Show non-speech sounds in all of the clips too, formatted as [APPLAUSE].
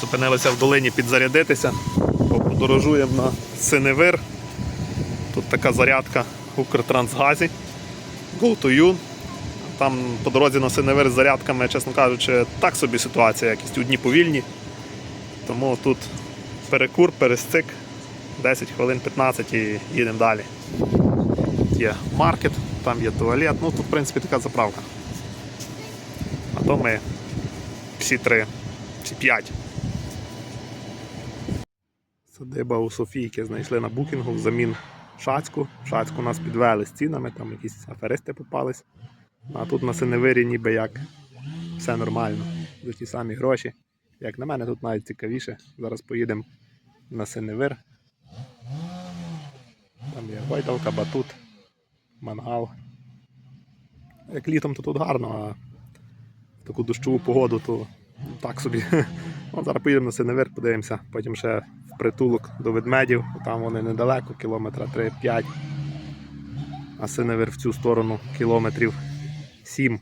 Зупинилися в долині підзарядитися. Подорожуємо на Синевир. Тут така зарядка в Укртрансгазі. Go to you. Там по дорозі на Синевир з зарядками, чесно кажучи, так собі ситуація, якісь одні повільні. Тому тут перекур, пересцик, 10 хвилин 15 і їдемо далі. Є маркет, там є туалет, ну тут в принципі така заправка. А то ми всі три, всі п'ять. Садиба у Софійки знайшли на букінгу взамін Шацьку. Шацьку нас підвели з цінами, там якісь аферисти попались. А тут на Синевирі ніби як все нормально. За ті самі гроші. Як на мене, тут навіть цікавіше. Зараз поїдемо на Синевир. Там є гойдалка, батут, мангал. Як літом, то тут гарно, а в таку дощову погоду, то так собі. [LAUGHS] От зараз поїдемо на Синевир, подивимося, потім ще притулок до ведмедів, там вони недалеко, кілометра 3-5. А Синевир в цю сторону кілометрів 7.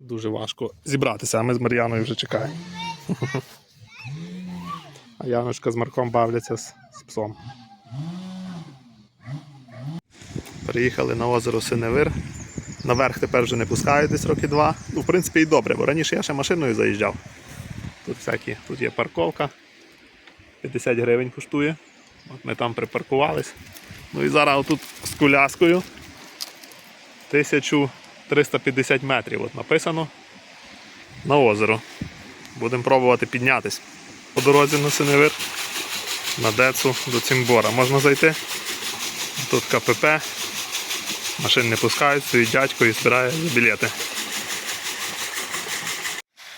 Дуже важко зібратися, а ми з Мар'яною вже чекаємо. А Яночка з Марком бавляться з, з псом. Приїхали на озеро Синевир. Наверх тепер вже не пускають десь роки два. Ну, в принципі, і добре, бо раніше я ще машиною заїжджав. Тут всякі, тут є парковка. 50 гривень коштує. От ми там припаркувались. Ну і зараз отут з коляскою 1350 метрів от написано на озеро. Будемо пробувати піднятись по дорозі на Синевир, на Децу до Цимбора. Можна зайти. Тут КПП. Машин не пускають, стоїть дядько і збирає білети.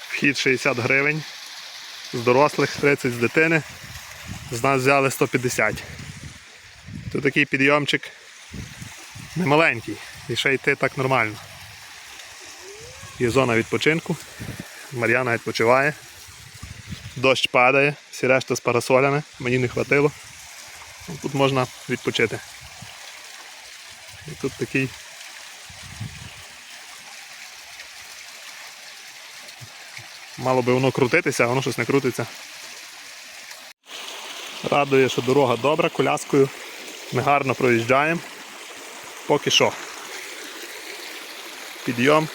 Вхід 60 гривень. З дорослих 30 з дитини. З нас взяли 150. Тут такий підйомчик немаленький. І ще йти так нормально. Є зона відпочинку. Мар'яна відпочиває. Дощ падає, всі решта з парасолями, мені не хватило. Тут можна відпочити. І тут такий мало би воно крутитися, а воно щось не крутиться. Радує, що дорога добра, коляскою. Ми гарно проїжджаємо. Поки що. Підйом.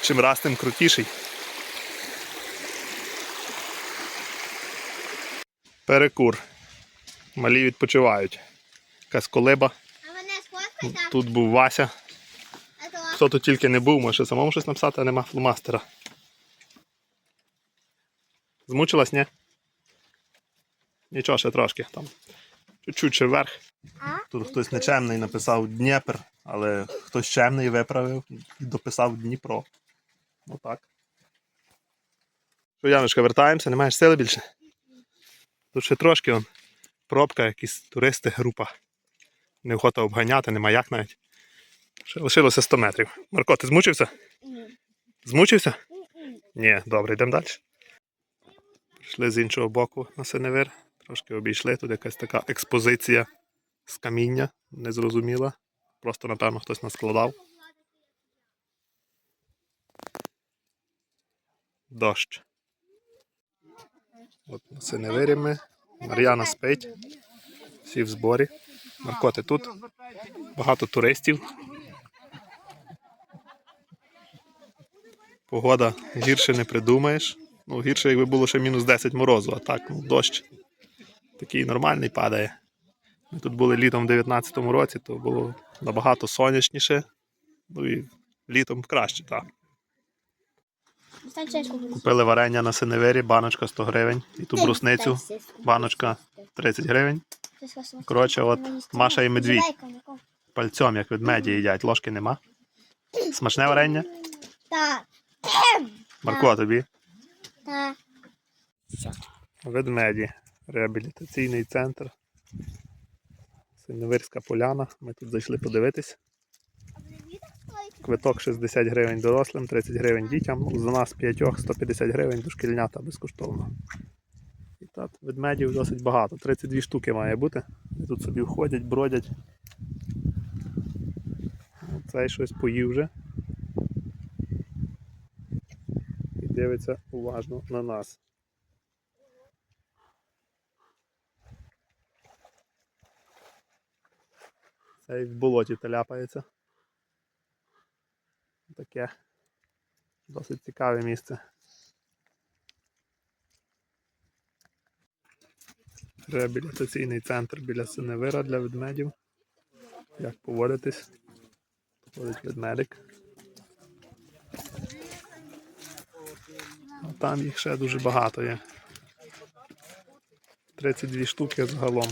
Чим раз тим крутіший. Перекур. Малі відпочивають. Якась колиба. Тут був Вася. Хто тут тільки не був, може самому щось написати, а нема фломастера. Змучилась, ні? Нічого, ще трошки там. Чуть-чуть ще вверх. Тут хтось нечемний написав Дніпр, але хтось чемний виправив і дописав Дніпро. Ну так. Що, Яночка, вертаємося, не маєш сили більше? Тут ще трошки он, пробка, якісь туристи, група. Неохота обганяти, нема як навіть. Ще лишилося 100 метрів. Марко, ти змучився? Ні. Змучився? Ні, добре, йдемо далі. Прийшли з іншого боку на Синевир. Трошки обійшли. Тут якась така експозиція з каміння, незрозуміла. Просто, напевно, хтось наскладав. Дощ. От на Синевирі ми. Мар'яна спить. Всі в зборі. Марко, ти тут. Багато туристів. Погода гірше не придумаєш. Ну, гірше, якби було ще мінус 10 морозу, а так, ну, дощ такий нормальний падає. Ми тут були літом в 19-му році, то було набагато сонячніше. Ну і літом краще, так. Купили варення на синевері, баночка 100 гривень. І ту брусницю, баночка 30 гривень. Коротше, от Маша і медвідь пальцем, як ведмеді їдять, ложки нема. Смачне варення? Так. Марко, тобі? Ведмеді. Реабілітаційний центр. Синевирська поляна. Ми тут зайшли подивитись. Квиток 60 гривень дорослим, 30 гривень дітям. За нас п'ятьох 150 гривень дошкільнята безкоштовно. І так, ведмедів досить багато. 32 штуки має бути. Вони тут собі входять, бродять. Цей щось поїв вже. Дивиться уважно на нас. Це як в болоті теляпається. Таке досить цікаве місце. Реабілітаційний центр біля Синевира для ведмедів. Як поводитись? Поводить ведмедик. А там їх ще дуже багато є. 32 штуки загалом.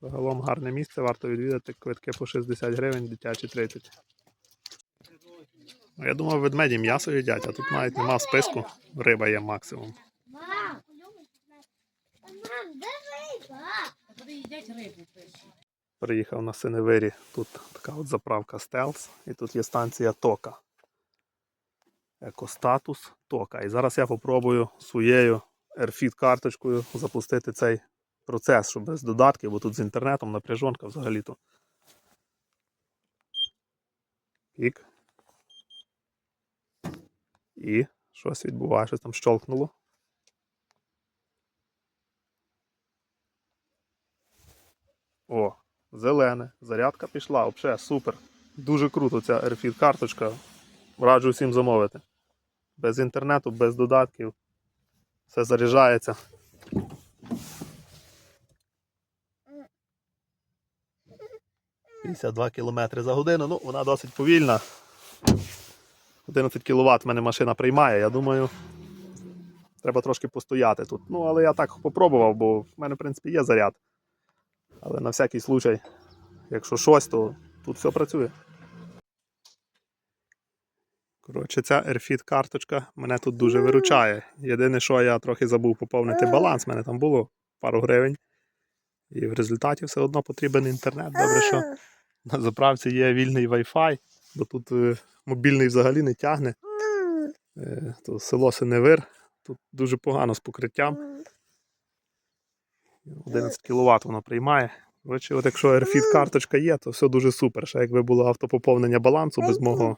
Загалом гарне місце, варто відвідати квитки по 60 гривень, дитячі 30. Ну, Я думав, ведмеді м'ясо їдять, а тут навіть нема списку. Риба є максимум. Приїхав на Синевирі. Тут така от заправка Стелс, і тут є станція Тока. Екостатус Тока. І зараз я попробую своєю AirFit карточкою запустити цей процес, щоб без додатків, бо тут з інтернетом напряжонка взагалі-то. І щось відбуває, щось там щолкнуло. О, зелене. Зарядка пішла, взагалі супер. Дуже круто ця AirFit карточка. Раджу всім замовити. Без інтернету, без додатків. Все заряджається. «52 км за годину. Ну, вона досить повільна. 11 кВт в мене машина приймає. Я думаю, треба трошки постояти тут. Ну, але я так попробував, бо в мене, в принципі, є заряд. Але на всякий случай, якщо щось, то тут все працює. Коротше, ця AirFit карточка мене тут дуже виручає. Єдине, що я трохи забув поповнити баланс, в мене там було пару гривень. І в результаті все одно потрібен інтернет. Добре, що на заправці є вільний Wi-Fi, бо тут е, мобільний взагалі не тягне. Е, то село Синевир, тут дуже погано з покриттям. 11 кВт воно приймає. Коротше, от якщо AirFit карточка є, то все дуже супер. Ще якби було автопоповнення балансу без мого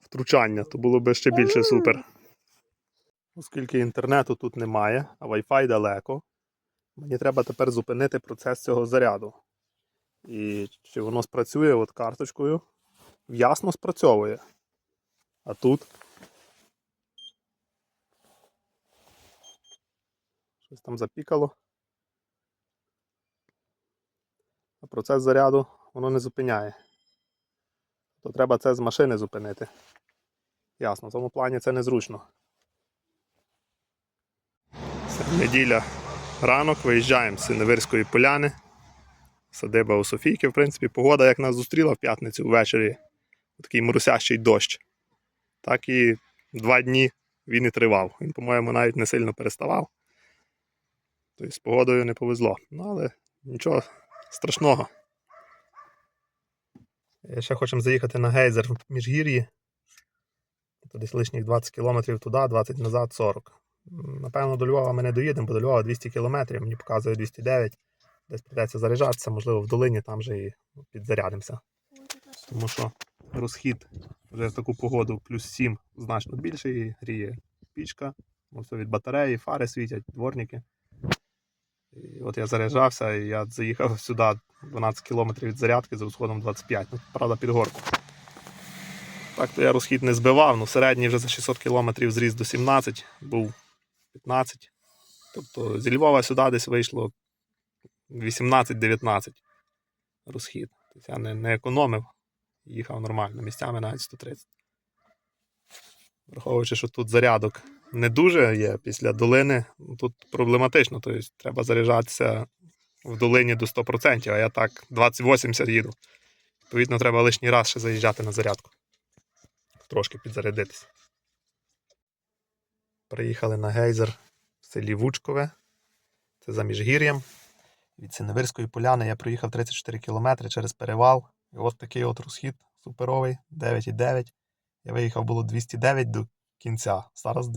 втручання, то було б ще більше супер. Оскільки інтернету тут немає, а Wi-Fi далеко, мені треба тепер зупинити процес цього заряду. І чи воно спрацює от карточкою? Ясно спрацьовує. А тут. Щось там запікало. А процес заряду воно не зупиняє. То треба це з машини зупинити. Ясно, в тому плані це незручно. Це неділя ранок, виїжджаємо з Синевирської поляни. Садиба у Софійки, в принципі, погода як нас зустріла в п'ятницю ввечері. Такий моросящий дощ. Так і два дні він і тривав. Він, по-моєму, навіть не сильно переставав. Тобто з погодою не повезло. Ну, але нічого страшного. Ще хочемо заїхати на гейзер в Міжгір'ї. Десь лишніх 20 км туди, 20 назад 40. Напевно, до Львова ми не доїдемо, бо до Львова 200 км, мені показує 209. Десь придеться заряджатися, можливо, в долині там же і підзарядимося. Тому що розхід вже в таку погоду плюс 7 значно більший, гріє пічка, все від батареї, фари світять, дворники. І от я заряджався, і я заїхав сюди 12 км від зарядки з розходом 25, ну, правда, під горку. Так то я розхід не збивав, ну середній вже за 600 км зріс до 17, був 15. Тобто зі Львова сюди десь вийшло 18-19 розхід. Тобто я не, не економив, їхав нормально, місцями навіть 130. Враховуючи, що тут зарядок не дуже є після долини, тут проблематично. Тобто треба заряджатися в долині до 100%, а я так 20-80 їду. Відповідно, треба лишній раз ще заїжджати на зарядку. Трошки підзарядитися. Приїхали на гейзер в селі Вучкове. Це за Міжгір'ям. Від Синевирської поляни я проїхав 34 км через перевал. І от такий от розхід суперовий 9,9. Я виїхав було 209 до кінця. Зараз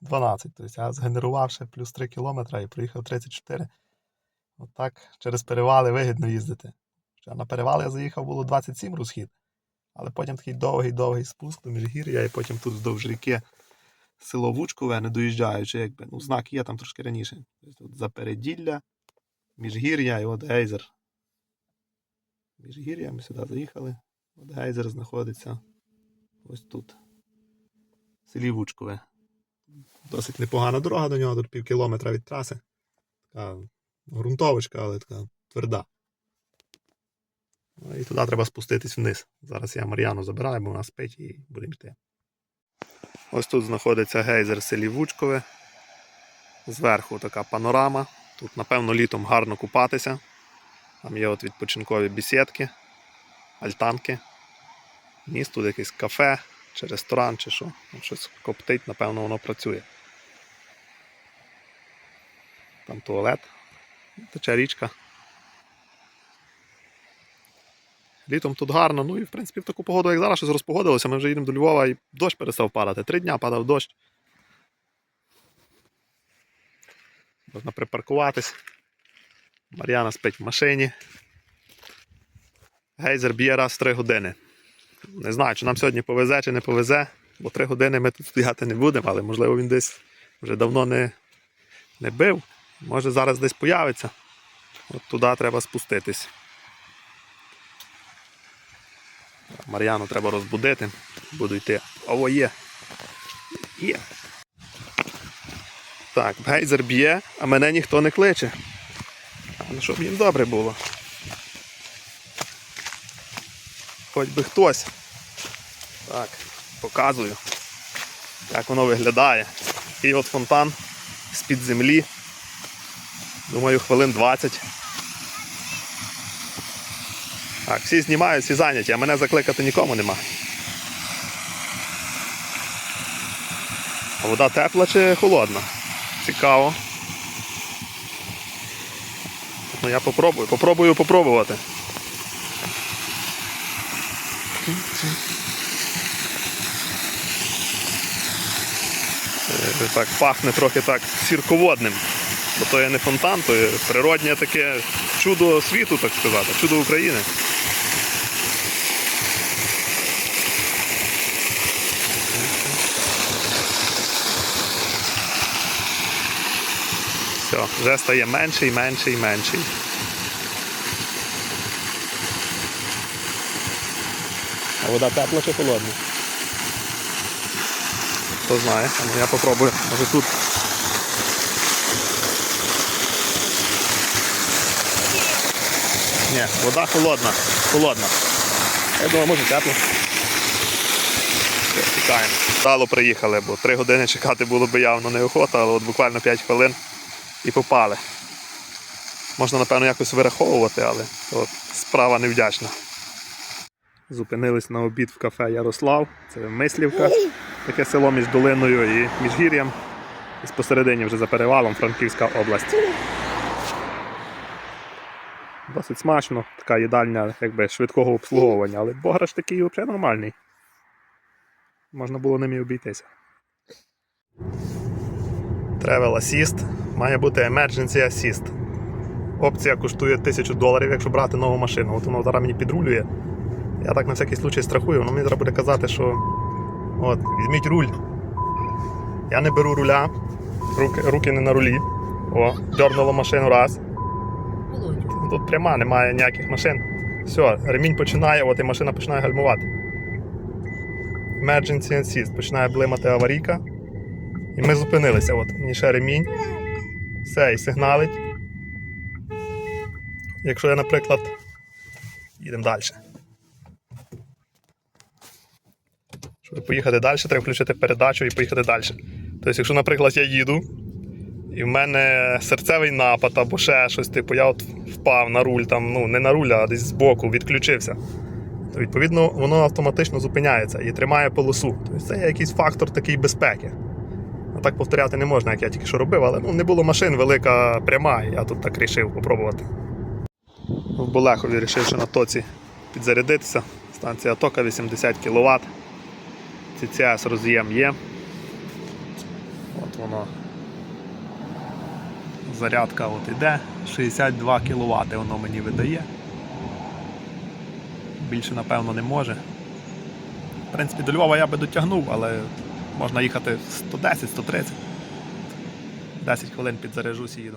12. Тобто я згенерував ще плюс 3 кілометри і проїхав 34. Отак через перевали вигідно їздити. Ще на перевали я заїхав було 27 розхід, але потім такий довгий-довгий спуск до Міжгір'я, і потім тут вздовж ріки село Вучкове, не доїжджаючи, якби. Ну, знак є там трошки раніше. Тобто тут Запереділля, Міжгір'я і от гейзер. Міжгір'я, ми сюди заїхали. От гейзер знаходиться ось тут. В селі Вучкове. Досить непогана дорога до нього, тут пів кілометра від траси. Така ґрунтовочка, але така тверда. Ну, і туди треба спуститись вниз. Зараз я Мар'яну забираю, бо вона спить і будемо йти. Ось тут знаходиться гейзер в селі Вучкове. Зверху така панорама. Тут, напевно, літом гарно купатися. Там є от відпочинкові бісідки, альтанки. Ніс тут якесь кафе чи ресторан, чи що. Щось коптить, напевно, воно працює. Там туалет, тече річка. Літом тут гарно, ну і в принципі в таку погоду, як зараз, щось розпогодилося. Ми вже їдемо до Львова і дощ перестав падати. Три дня падав дощ. Можна припаркуватись. Мар'яна спить в машині. Гейзер б'є раз в три години. Не знаю, чи нам сьогодні повезе, чи не повезе, бо три години ми тут стояти не будемо, але можливо він десь вже давно не, не бив. Може зараз десь появиться. От туди треба спуститись. Мар'яну треба розбудити. Буду йти. О, є. Є. Так, гейзер б'є, а мене ніхто не кличе. А, ну щоб їм добре було. Хоч би хтось. Так, показую, як воно виглядає. І от фонтан з-під землі. Думаю, хвилин 20. Так, всі знімають, всі зайняті, а мене закликати нікому нема. А вода тепла чи холодна? Цікаво. Ну я попробую, попробую попробувати. Е, Так пахне трохи так сірководним. Бо то є не фонтан, то є природнє таке чудо світу, так сказати, чудо України. Все, вже стає менший, менший, менший. А вода тепла чи холодна? Хто знає, а ну я попробую. Може тут. Ні, вода холодна. Холодна. Я думаю, може тепло. Все, Тікаємо. Дало приїхали, бо три години чекати було би явно неохота, але от буквально 5 хвилин і попали. Можна, напевно, якось вираховувати, але то справа невдячна. Зупинились на обід в кафе Ярослав. Це Мислівка, таке село між долиною і міжгір'ям. І посередині вже за перевалом Франківська область. Досить смачно, така їдальня якби, швидкого обслуговування, але бограш такий взагалі нормальний. Можна було ним і обійтися. Travel Assist має бути Emergency Assist. Опція коштує 1000 доларів, якщо брати нову машину. От воно зараз мені підрулює. Я так на всякий случай страхую, воно мені зараз буде казати, що от, візьміть руль. Я не беру руля, руки, руки не на рулі. О, дьорнуло машину раз. Тут пряма, немає ніяких машин. Все, ремінь починає, от і машина починає гальмувати. Emergency Assist, починає блимати аварійка. І ми зупинилися. От, мені ще ремінь. Все, і сигналить. Якщо я, наприклад, їдемо далі. Щоб поїхати далі, треба включити передачу і поїхати далі. Тобто, якщо, наприклад, я їду, і в мене серцевий напад або ще щось, типу, я от впав на руль, там, ну, не на руль, а десь збоку, відключився. То, відповідно, воно автоматично зупиняється і тримає полосу. Тобто це є якийсь фактор такий безпеки. А так повторяти не можна, як я тільки що робив, але ну, не було машин, велика пряма, і я тут так вирішив попробувати. В Болехові вирішив ще на тоці підзарядитися. Станція тока 80 кВт. CCS роз'єм є. От воно. Зарядка от іде. 62 кВт воно мені видає. Більше, напевно, не може. В принципі, до Львова я би дотягнув, але можна їхати 110-130. 10 хвилин підзаряжусь і їду.